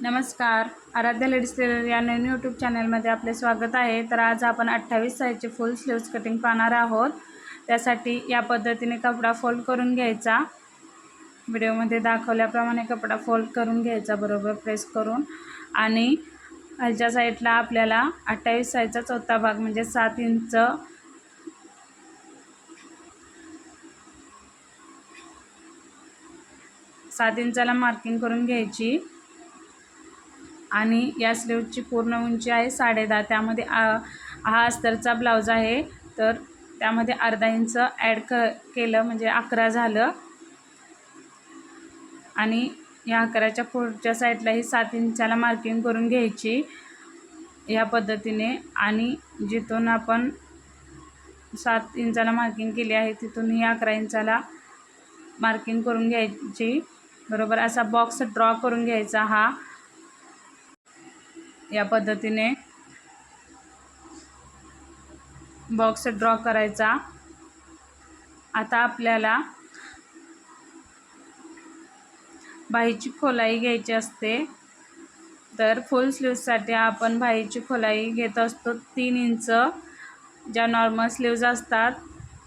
नमस्कार. Aaradhya ladies tailor या नवीन YouTube चॅनलमध्ये आपले स्वागत आहे. तर आज आपण अठ्ठावीस साईजचे फुल स्लीव्स कटिंग पाहणार आहोत. त्यासाठी या पद्धतीने कपडा फोल्ड करून घ्यायचा. व्हिडिओमध्ये दाखवल्याप्रमाणे कपडा फोल्ड करून घ्यायचा बरोबर प्रेस करून. आणि खालच्या साईडला आपल्याला अठ्ठावीस साईजचा चौथा भाग म्हणजे सात इंच सात इंचाला मार्किंग करून घ्यायची. आणि या स्लीवची पूर्ण उंची आहे साडे दहा त्यामध्ये हा अस्तरचा ब्लाऊज आहे. तर त्यामध्ये अर्धा इंच ॲड क केलं म्हणजे अकरा झालं. आणि या अकराच्या पुढच्या साईडला ही सात इंचाला मार्किंग करून घ्यायची या पद्धतीने. आणि जिथून आपण सात इंचाला मार्किंग केली आहे तिथून ही अकरा इंचाला मार्किंग करून घ्यायची. बरोबर? असा बॉक्स ड्रॉ करून घ्यायचा हा. या पद्धतीने बॉक्स ड्रॉ करायचा. आता आपल्याला बाहीची खोलाई घ्यायची असते. तर फुल स्लीवसाठी आपण बाहीची खोलाई घेत असतो. तीन इंच ज्या नॉर्मल स्लीव्ज असतात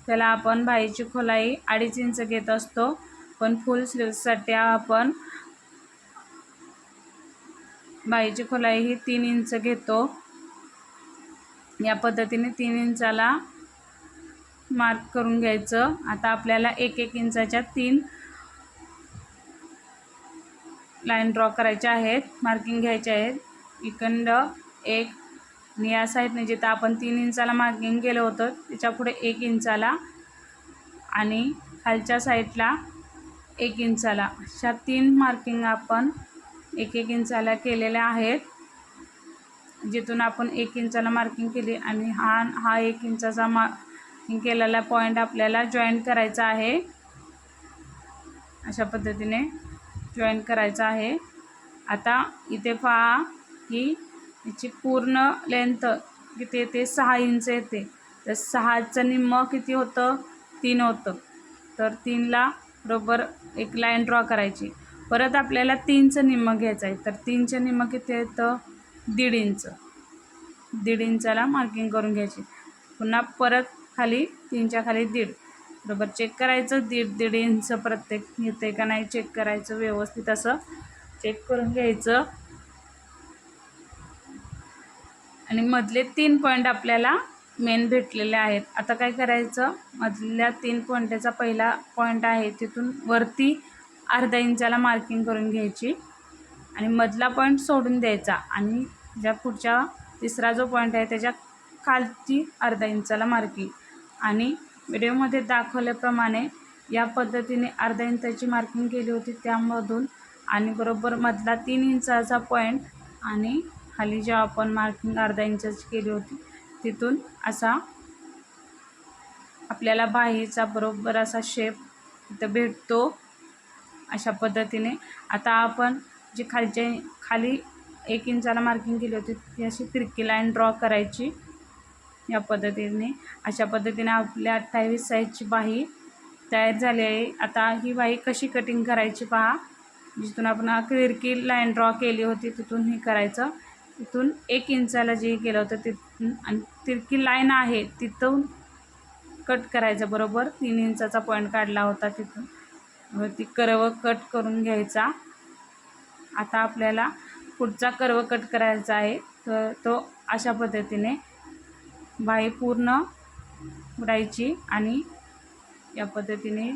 त्याला आपण बाहीची खोलाई अडीच इंच घेत असतो. पण फुल स्लीवसाठी आपण बाईची खोलाई ही तीन इंच घेतो. या पद्धतीने तीन इंचाला मार्क करून घ्यायचं. आता आपल्याला एक एक इंचाच्या तीन लाईन ड्रॉ करायच्या आहेत. मार्किंग घ्यायचे आहेत. इकंड एक आणि या साईडने जिथं आपण तीन इंचाला मार्किंग केलं होतं त्याच्या पुढे एक इंचाला आणि खालच्या साईडला एक इंचाला. अशा तीन मार्किंग आपण एक एक इंचाला केलेल्या आहेत. जिथून आपण एक इंचाला मार्किंग केली आणि हा हा एक इंचाचा मार्किंग केलेला पॉईंट आपल्याला जॉईन करायचा आहे. अशा पद्धतीने जॉईन करायचा आहे. आता इथे पहा की याची पूर्ण लेंथ किती येते? सहा इंच येते. तर सहाचं निम्म किती होतं? तीन होतं. तर तीनला बरोबर एक लाईन ड्रॉ करायची. परत आपल्याला तीनचं निम्मं घ्यायचं आहे. तर तीनचं निम्मं किती येतं दीड इंच. दीड इंचाला मार्किंग करून घ्यायची. पुन्हा परत खाली तीनच्या खाली दीड. बरोबर? चेक करायचं. दीड दीड इंच प्रत्येक येते का नाही? चेक करायचं. व्यवस्थित असं चेक करून घ्यायचं. आणि मधले तीन पॉईंट आपल्याला मेन भेटलेले आहेत. आता काय करायचं? मधल्या तीन पॉईंटचा पहिला पॉईंट आहे तिथून वरती अर्धा इंचाला मार्किंग करून घ्यायची. आणि मधला पॉईंट सोडून द्यायचा. आणि ज्या पुढच्या तिसरा जो पॉईंट आहे त्याच्या खालची अर्धा इंचाला मार्किंग आणि व्हिडिओमध्ये दाखवल्याप्रमाणे या पद्धतीने अर्धा इंचाची मार्किंग केली होती त्यामधून. आणि बरोबर मधला तीन इंचाचा पॉईंट आणि खाली जेव्हा आपण मार्किंग अर्धा इंचाची केली होती तिथून असा आपल्याला बाहीचा बरोबर असा शेप इथं भेटतो. अशा पद्धतीने. आता आपण जी खालचे खाली एक इंचाला मार्किंग केली होती ती अशी तिरकी लाईन ड्रॉ करायची. या पद्धतीने. अशा पद्धतीने आपल्या अठ्ठावीस साईजची बाही तयार झाली आहे. आता ही बाही कशी कटिंग करायची पहा. जिथून आपण तिरकी लाईन ड्रॉ केली होती तिथून हे करायचं. तिथून एक इंचाला जे केलं होतं तिथून आणि तिरकी लाईन आहे तिथून कट करायचं बरोबर. तीन इंचाचा पॉईंट काढला होता तिथून. ती कर्व कट करून घ्यायचा. आता आपल्याला पुढचा कर्व कट करायचा आहे. तर तो अशा पद्धतीने बाई पूर्ण उडायची आणि या पद्धतीने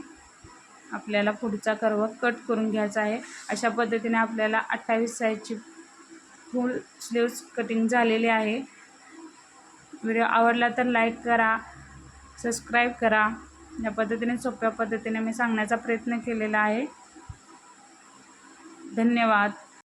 आपल्याला पुढचा कर्व कट करून घ्यायचा आहे. अशा पद्धतीने आपल्याला अठ्ठावीस साईजची फुल स्लीव्स कटिंग झालेली आहे. व्हिडिओ आवडला तर लाईक करा सबस्क्राईब करा. या पद्धतीने सोप्या पद्धतीने मी सांगण्याचा प्रयत्न केलेला आहे. धन्यवाद.